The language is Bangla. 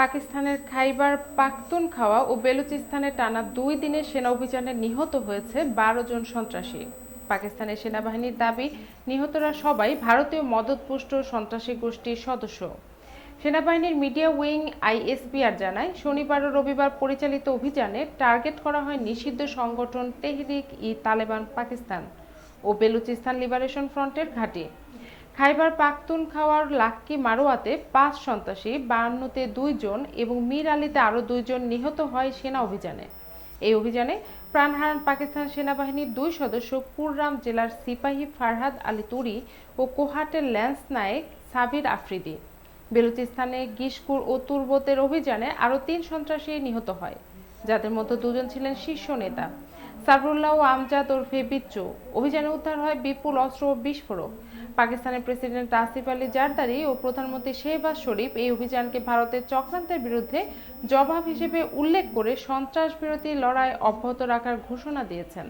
পাকিস্তানের খাইবার পাখতুনখাওয়া ও বেলুচিস্তানে টানা দুই দিনের সেনা অভিযানে নিহত হয়েছে বারো জন সন্ত্রাসী। পাকিস্তানের সেনাবাহিনীর দাবি, নিহতরা সবাই ভারতীয় মদতপুষ্ট সন্ত্রাসী গোষ্ঠীর সদস্য। সেনাবাহিনীর মিডিয়া উইং আইএসপিআর জানায়, শনিবার ও রবিবার পরিচালিত অভিযানে টার্গেট করা হয় নিষিদ্ধ সংগঠন তেহরিক ই তালেবান পাকিস্তান ও বেলুচিস্তান লিবারেশন ফ্রন্টের ঘাঁটি। খাইবার পাখতুনখাওয়ার লাক্কি মারোয়াতে পাঁচ সন্ত্রাসী, বায়ান্নতে দুইজন এবং মীর আলীতে আরও দুইজন নিহত হয় সেনা অভিযানে। এই অভিযানে প্রাণ হারান পাকিস্তান সেনাবাহিনীর দুই সদস্য কুররাম জেলার সিপাহী ফারহাদ আলী তুরি ও কোহাটের ল্যান্স নায়েক সাবির আফ্রিদি। বেলুচিস্তানে গিসকুর ও তুরবতের অভিযানে আরও তিন সন্ত্রাসী নিহত হয়, যাদের মধ্যে দুজন ছিলেন শীর্ষ নেতা। সাবরুল্লাহ ও আমজাদ ওরফে বিচ্চু অভিযানে উদ্ধার হয় বিপুল অস্ত্র ও বিস্ফোরক। পাকিস্তানের প্রেসিডেন্ট আসিফ আলী জারদারি ও প্রধানমন্ত্রী শেহবাজ শরীফ এই অভিযানকে ভারতের চক্রান্তের বিরুদ্ধে জবাব হিসেবে উল্লেখ করে সন্ত্রাস বিরোধী লড়াই অব্যাহত রাখার ঘোষণা দিয়েছেন।